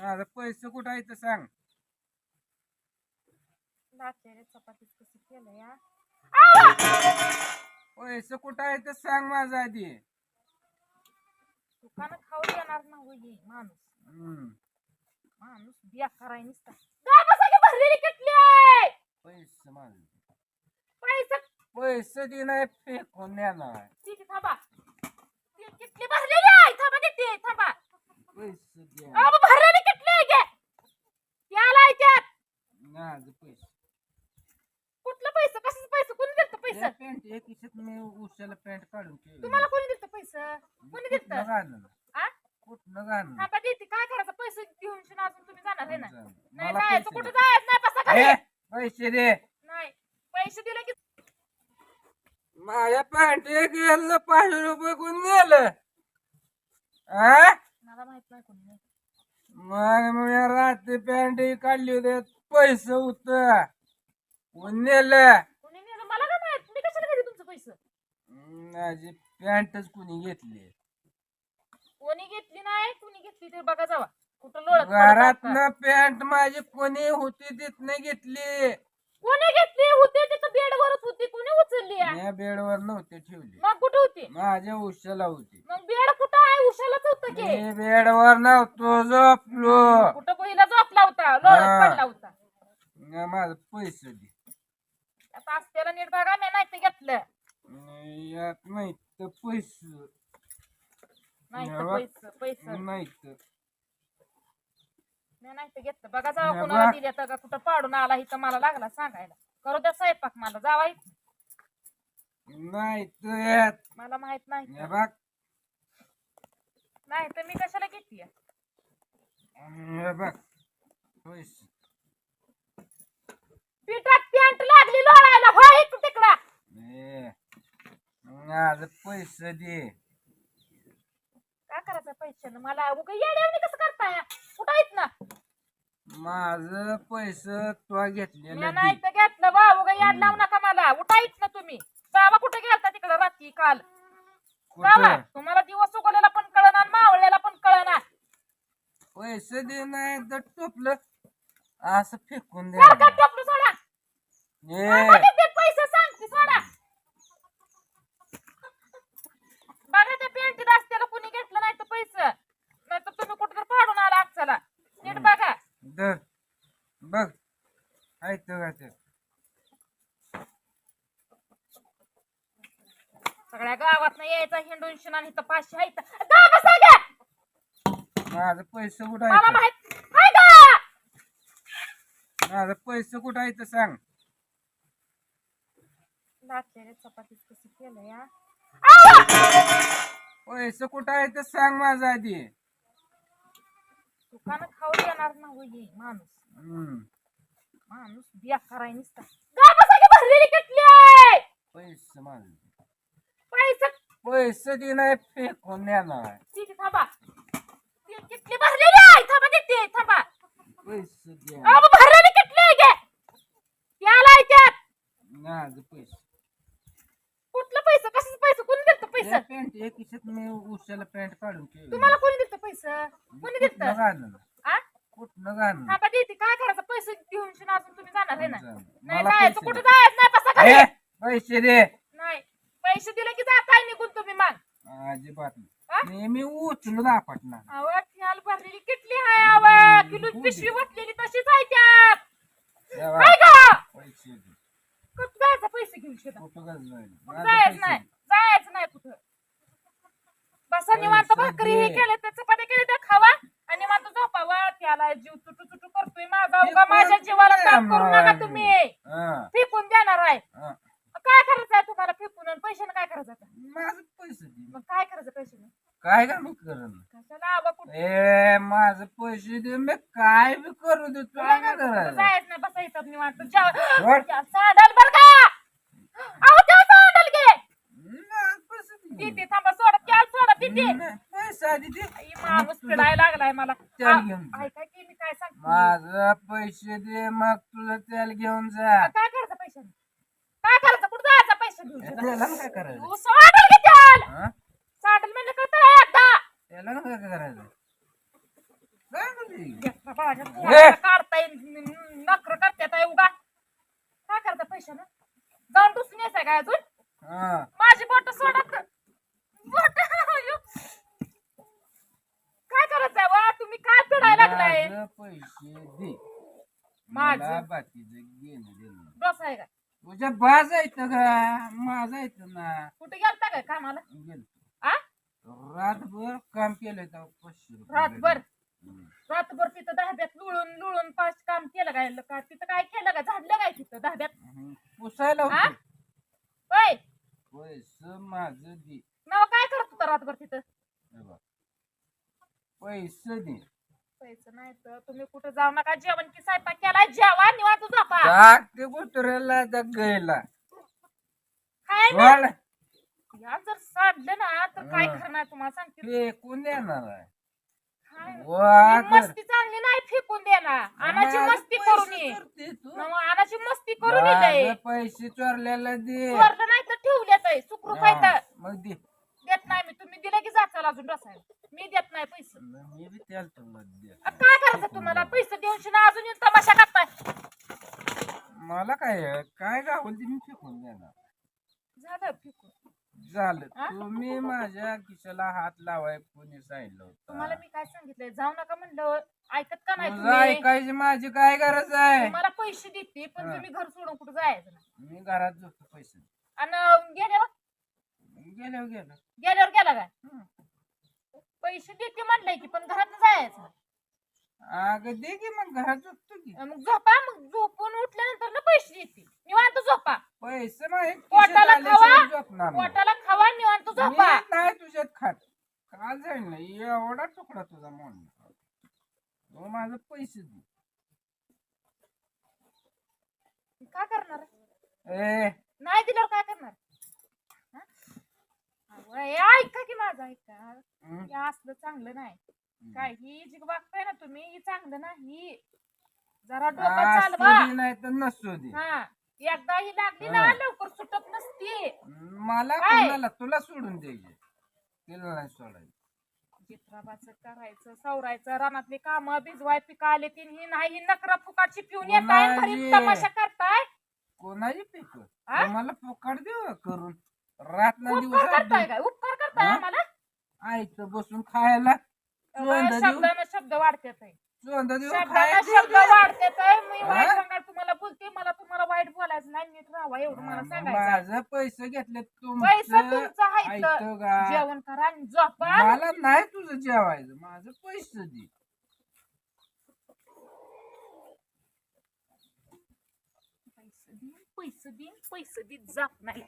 माझं पैसे कुठं आहे ते सांग. लाचाऱ्या चपातीत कसं केलं या? पैसे कुठं आहे ते सांग माझं आधी. दुकानात खाऊ देणार ना होई माणूस. हम्म. माणूस बिया कराय नुसता. काय बसा की भरलेली किटली आहे! पैसे माझे. पैसे पैसे दे नाही फेकून देणार तिथे थांबा. ती किटली भरलेली आहे. थांबा तिथे थांबा पैसे दे अहो भरलेली किटली आहे गे त्याला आहे त्यात माझं पैसे कुठलं पैसे कशाचं पैसे कोणी दिलं पैसे पॅन्ट एक खिशात मी उशाला पॅन्ट काढून ठेवली. तुम्हाला कोणी दिलं पैसे कोणी कुठनं दिलं घालणं आ देते काय करायचं? पैसे घेऊन शिना अजून तुम्ही जाणार आहे ना? नाही मला जायचं पैसे कुठं दे. जायचं? नाही बसा घरी ए, पैसे दे. नाही. पैसे दिले की माझ्या पॅन्ट गेलं पाचशे रुपये कोण गेलं आ? मला माहीत नाही कोणी मग मी रात्री पॅन्ट काढली होती. पैसे होत. कोण नेलं? कोणी नेलं? मला काय माहीत. मी कशाला घेते तुमचं पैसे? माझी पॅन्टच कोणी घेतली? कोणी घेतली नाही कोणी घेतली ते बघा जावा. कुठं लोळत घरात असता. पॅन्ट माझी कोणी होती तिथनं घेतली. कोणी घेतली? होते तिथं बेडवरच होती. कोणी उचलली आहे? मी बेडवर नव्हते ठेवली. मग कुठं होती? माझ्या उशाला होती. मग बेड कुठं आहे? उशालाच होतं की? मी बेडवर नव्हतो झोपलो. कुठं पहिला झोपला होता? लोळत हा. पडला होता. मग माझं पैसे दे. आता असत्याला नीट बघा मी नाही ते घेतलं. यात नाही तर पैसे. नाही तर? पैसे पैसे नाही तर. मी नाही ते घेतलं. बघा जावा कोणाला बघ. दिल्या तर का कुठं पाडून आला इथं मला लागला सांगायला. करू द्या स्वयंपाक मला. जावा इथं. नाही तर. मला माहीत नाही हे बघ नाही तर मी कशाला घेतली? हे बघ पैसे पिठात पॅन्ट लागली लोळायला. हो इकडं तिकडं. ए, माझं पैसे दे. करायचं पैशानं? मला उगा येड्यावणी कसं करताय? कुठं आहेत ना? माझं पैसे तुला मी घेतलेलं नाही तर घेतलं बा उगा याड लावू नका मला. उठायच ना तुम्ही. जावा कुठे गेलता तिकडं रात्री काल? कुठं? तुम्हाला दिवस उगवलेला पण कळना आणि मावळलेला पण कळना. पैसे दे नाही तर टोपलं. असं फेकून दे सारखं टोपलं सोडा. पैसे सांगते सोडा. बघा त्या पेंटीत असतेला कुणी घेतलं नाही तर पैसे. नाही तर तुम्ही कुठं फाडून आला चला नीट बघा. दर. बघ. ते सगळ्या गावात यायचा हिंडून शिना इथं पाचशे आहे इथं. जा बसा घ्या. माझं पैसे कुठं मला आहे माहीत हाय का माझं पैसे कुठं आहे ते सांग. लाटलेल्या चपातीत कसं केलं या पैसे कुठं आहे ते सांग माझं आधी. दुकानात खाऊ देणार ना होई माणूस. हम्म. माणूस बिया कराय नुसता. गा बसा की भरलेली किटली आहे. पैसे माझे. पैसे. पैसे दे नाही फेकून देणार. तिथे थांबा. ती किटली भरलेली आहे. थांबा तिथे थांबा. पैसे दे. अहो भरलेली किटली आहे गे. त्याला त्यात. माझं पैसे. पैसे? पॅन्ट एक खिशात मी उशाला पॅन्ट काढून ठेवली. तुम्हाला कोणी दिलं पैसे? कोणी कुठनं दिलं घालणं आ? कुठनं घालणं थांबा देते. काय करायचं? पैसे घेऊन शिना अजून तुम्ही जाणार आहे ना? जाणार. नाही मला जायचं. पैसे कुठं. जायचं? नाही बसा घरी. ए, पैसे दे. नाही. पैसे दिले की जा काय निघून तुम्ही मग? अजिबात? नाही. मी उचलून आपटणार. अव ठ्याल भरलेली किटली आहे अव किलो पिशवी बसलेली तशीच आहे त्यात. तेव्हा काय का पैसे दे. कुठं जायचं? पैसे घेऊन शिना. कुठं कसं जाईल कुठं माझं जायचं पैसे नाही. दे. जायचं नाही कुठं भाकरी हे. केले तर चपात्या केले तर खावा. आणि निवांत झोपावा त्याला जीव तुटू तुटू करतोय माझा उगा माझ्या जीवाला ताप करू नका? तुम्ही. फेकून देणार आहे. काय करायचं आहे तुम्हाला फेकून? आणि पैशाने काय करायचं आता? माझं पैसे दे. मग काय करायचं पैशाने काय का मी कशाला आबा कुठं? ए माझं पैसे दे मी काय बी करू दे तुला काय करायचं जायचं नाही बसायचं जेव- वर. त्या साडल बर का? अहो त्या साडल घे. नाही, पैसे दे. थांबा आई, माणूस पिडायला लागलाय मला. घेऊन जा. ऐका की मी काय सांगते? माझं पैसे दे मग तुझं तेल घेऊन जा. काय करायचं पैशाने काय करायचं? कुठं जायचं पैसे घेऊन? त्याला काय करायचं? तू साडल घे त्याल हा? साडल म्हणजे कळतं एकदा त्याला काय करायचं? काय दे. घेतला बाळाच्या ए! पोटाला काढताय. नकर करताय उगा. काय करता पैशानं? जाऊन दुसून यायचंय काय अजून? हा. माझी बोट सोडत बोट काय करायचंय वा तुम्ही काय फिरायला लागलाय माझं पैसे दे. माझं? मला बाकीचं घेणं देणं बस आहे का? तुझ्या बाज येतं का माझा येतं ना. कुठे गेलता काय कामाला? गेलतो. आ? रातभर काम केलं तर पाचशे रुपये रातभर? हम्म. रातभर तिथं दहाब्यात लुळून लुळून पाच काम केलं काय? का तिथं काय केलं का झाडलं काय तिथं दहाब्यात हम्म. पुसायला आ? होते. होय पैसे माझं दे. नाव काय करत होता रातभर तिथं? हे बघ. पैसे दे. पैसे नाही तर तुम्ही कुठं जाऊ नका. जेवण की स्वयंपाक केलाय जेवा निवांत झोपा. टाक ते कुत्र्याला काय या जर साडलं ना तर काय हा. करणार तुम्हाला सांगते. फेकून देणार आहे. काय? वाघ. ही मस्ती चांगली नाही फेकून देणार. माझं मस्ती पैसे करून ये चोरते तू. मग आणाची मस्ती करून माझं पैसे चोरल्याला दे. चोरलं नाही तर ठेवल्यात सुखरूप आहे तर. मग दे. देत नाही मी. तुम्ही दिलं की जाचाल अजून रसायला मी देत नाही पैसे. मी बी त्याला तुला दे आ, काय करायचं तुम्हाला? पैसे देऊन शिना अजून येऊन तमाशा करताय. मला काय आहे? काय गावल ते मी फेकून देणार. झालं फेकून. झालं. हा? तुम्ही माझ्या खिशाला हात लावाय कोणी सांगितलं तुम्हाला होतं मी काय सांगितलंय? जाऊ नका म्हणलं. ऐकत का नाही तुझं तुम्ही? ऐकायची माझी काय गरज आहे? तुम्हाला पैसे देते पण हा. तुम्ही घर सोडून कुठं जायचं नाही. मी घरात झोपतो पैसे. आणि गेल्यावर गेल्यावर गेलं. गेल्यावर गेला काय. पैसे देते म्हणलंय की पण घरात जायचं. अगं दे की मग घरात झोपतो की. मग झोपा मग झोपून उठल्यानंतर ना पैसे देते. निवांत झोपा. पैसे नाही पोटाला खावा. पोटाला खावा निवांत झोपा. नाही तुझ्यात खात. का जाईल नाही एवढा तुकडा तुझा म्हणून तू माझं पैसे दे. काय करणार? ए नाही दिल्यावर काय करणार हा? अहो, हे ऐका की माझं ऐका. हं? हे असलं चांगलं नाही. काय ही जी बघताय ना तुम्ही ही चांगलं नाही. जरा डोकं असू चालवा. दे नाही तर नसू दे हा एकदा ही लागली ना हा. लवकर सुटत नसती. मला काय? कोणाला? तुला सोडून द्यायचे. तिला नाही सोडायचं. चित्राबाचं करायचं सवरायचं रानातली कामं भिजवाय पिकाले तीन ही नाही ही नकरा फुकाची पिऊन येताय घरी? तमाशा करताय? कोणाची पिक? हा? मला फुकाट देऊ करून? रात ना उपकार करताय दिवस काय? बसून खायला. चोंदा देऊ. शब्दानं शब्द वाढतात चोंदा देऊ. शब्दानं खायला शब्द देऊ. वाढतात मी वाईट हा? सांगाल तुम्हाला बोलते मला तुम्हाला वाईट बोलायचं नाही. नीट राहावा एवढं मला सांगायचं माझं पैसे घेतले पैसा तुमचं तुमचा आहे इथं. ऐकतं का? जेवण करा आणि झोपा. मला नाही तुझं जेवायचं. माझं पैसे दे. पैसे देईन पैसे देईन पैसे देत जात नाही.